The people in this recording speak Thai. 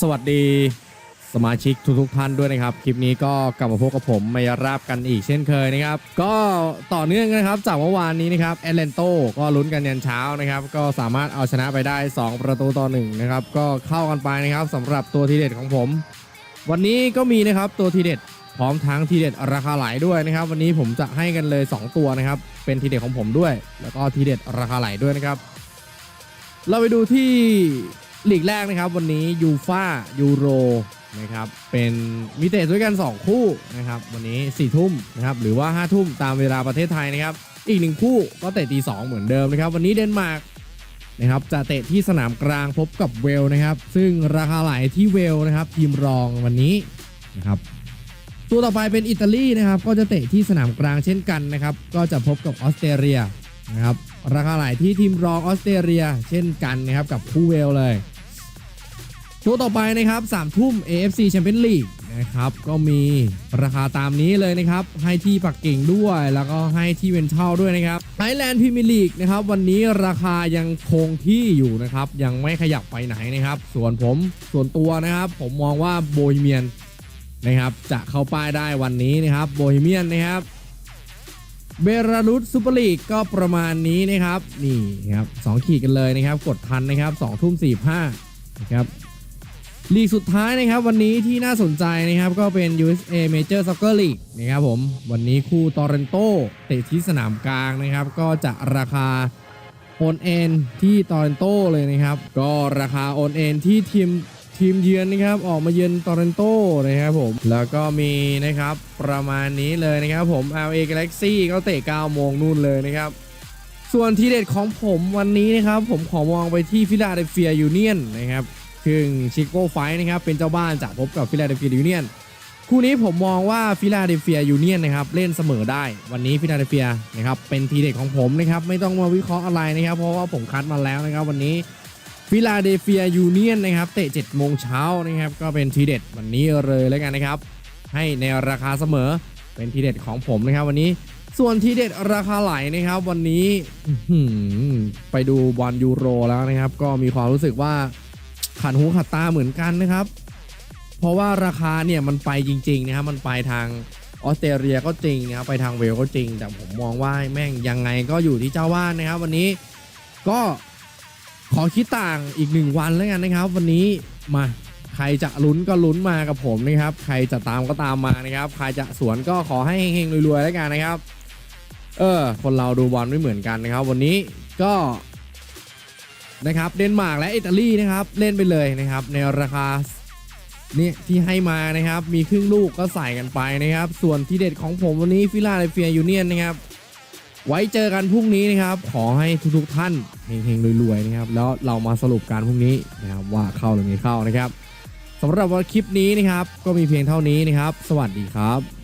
สวัสดีสมาชิกทุกๆท่านด้วยนะครับ คลิปนี้ก็กลับมาพบกับผมมายราบกันอีกเช่นเคยนะครับ ก็ต่อเนื่องนะครับจากเมื่อวานนี้นะครับแอตเลนโตก็ลุ้นกันยันเช้านะครับ ก็สามารถเอาชนะไปได้ 2 ประตูต่อหนึ่งนะครับก็เข้ากันไปนะครับสำหรับตัวทีเด็ดของผม วันนี้ก็มีนะครับตัวทีเด็ดพร้อมทั้งทีเด็ดราคาไหลด้วยนะครับ วันนี้ผมจะให้กันเลย 2 ตัวนะครับ เป็นทีเด็ดของผมด้วย แล้วก็ทีเด็ดราคาไหลด้วยนะครับ เราไปดูที่ ลีกแรกนะครับ วันนี้ยูฟายูโรนะครับเป็นมีเตะด้วยกัน 2 คู่นะครับวันนี้4ี่ทุ่มนะครับหรือว่า5้าทุ่มตามเวลาประเทศไทยนะครับอีกหนึ่งคู่ก็เตะตีสองเหมือนเดิมนะครับวันนี้เดนมาร์กนะครับจะเตะที่สนามกลางพบกับเวลนะครับ ซึ่งราคาไหลที่เวลนะครับ ทีมรองวันนี้นะครับตัวต่อไปเป็นอิตาลีนะครับก็จะเตะที่สนามกลางเช่นกันนะครับก็จะพบกับออสเตรเลียนะครับ ราคาไหลที่ทีมรองออสเตรเลีย เช่นกันนะครับกับคูเวลเลยตัวต่อไปนะครับ3ทุ่ม AFC Champions League นะครับก็มีราคาตามนี้เลยนะครับ ให้ที่ปักกิ่งด้วย แล้วก็ให้ที่เวนเท่าด้วยนะครับไทยแลนด์พรีเมียร์ลีกนะครับวันนี้ราคายังคงที่อยู่นะครับ ยังไม่ขยับไปไหนนะครับ ส่วนผมส่วนตัวนะครับ ผมมองว่าโบฮีเมียนนะครับ จะเข้าป้ายได้วันนี้นะครับโบฮีเมียนนะครับ เบลารุสซูเปอร์ลีกก็ประมาณนี้นะครับ นี่ครับสองขีดกันเลยนะครับ กดทันนะครับสองทุ่มสี่ห้านะครับลีกสุดท้ายนะครับ วันนี้ที่น่าสนใจนะครับก็เป็น USA Major Soccer League นะครับผม วันนี้คู่ตอร์เรนโตเตะที่สนามกลางนะครับ ก็จะราคาโอนเอ็นที่ตอร์เรนโตเลยนะครับ ก็ราคาโอนเอ็นที่ทีม ทีมเยือนนะครับออกมาเยือนตอร์เรนโตนะครับผม แล้วก็มีนะครับประมาณนี้เลยนะครับผม LA Galaxy ก็เตะ9โมงนู่นเลยนะครับ ส่วนทีเด็ดของผมวันนี้นะครับ ผมขอมองไปที่ฟิลาเดลเฟียยูเนียนนะครับซึ่งชิโก้ไฟนะครับเป็นเจ้าบ้านจะพบกับฟิลาเดลเฟียยูเนียนคู่นี้ผมมองว่าฟิลาเดลเฟียยูเนียนนะครับเล่นเสมอได้ วันนี้ฟิลาเดลเฟียนะครับเป็นทีเด็ดของผมนะครับไม่ต้องมาวิเคราะห์อะไรนะครับ เพราะว่าผมคัดมาแล้วนะครับ วันนี้ ฟิลาเดลเฟียยูเนียนนะครับเตะ7โมงเช้านะครับก็เป็นทีเด็ดวันนี้เลยแล้วกันนะครับ ให้ในราคาเสมอเป็นทีเด็ดของผมนะครับวันนี้ส่วนทีเด็ดราคาไหลนะครับ วันนี้ไปดูบอลยูโรแล้วนะครับ ก็มีความรู้สึกว่าขันหูขัดตาเหมือนกันนะครับ เพราะว่าราคาเนี่ยมันไปจริง ๆ นะครับมันไปทางออสเตรเลียก็จริงนะครับไปทางเวลก็จริง แต่ผมมองว่าแม่งยังไงก็อยู่ที่เจ้าบ้านนะครับ วันนี้ก็ ขอคิดต่างอีกหนึ่งวันแล้วกันนะครับ วันนี้มาใครจะลุ้นก็ลุ้นมากับผมนะครับ ใครจะตามก็ตามมานะครับ ใครจะสวนก็ขอให้เฮงๆรวยๆแล้วกันนะครับ เออ คนเราดูบอลไม่เหมือนกันนะครับ วันนี้ก็นะครับเดนมาร์กและอิตาลีนะครับ เล่นไปเลยนะครับ ในราคาเนี่ยที่ให้มานะครับ มีครึ่งลูกก็ใส่กันไปนะครับ ส่วนที่เด็ดของผมวันนี้ฟิลาเดลเฟียยูเนียนนะครับ ไว้เจอกันพรุ่งนี้นะครับ ขอให้ทุกๆท่านเฮงๆรวยๆนะครับ แล้วเรามาสรุปการพรุ่งนี้นะครับว่าเข้าหรือไม่เข้านะครับสำหรับวันคลิปนี้นะครับ ก็มีเพียงเท่านี้นะครับ สวัสดีครับ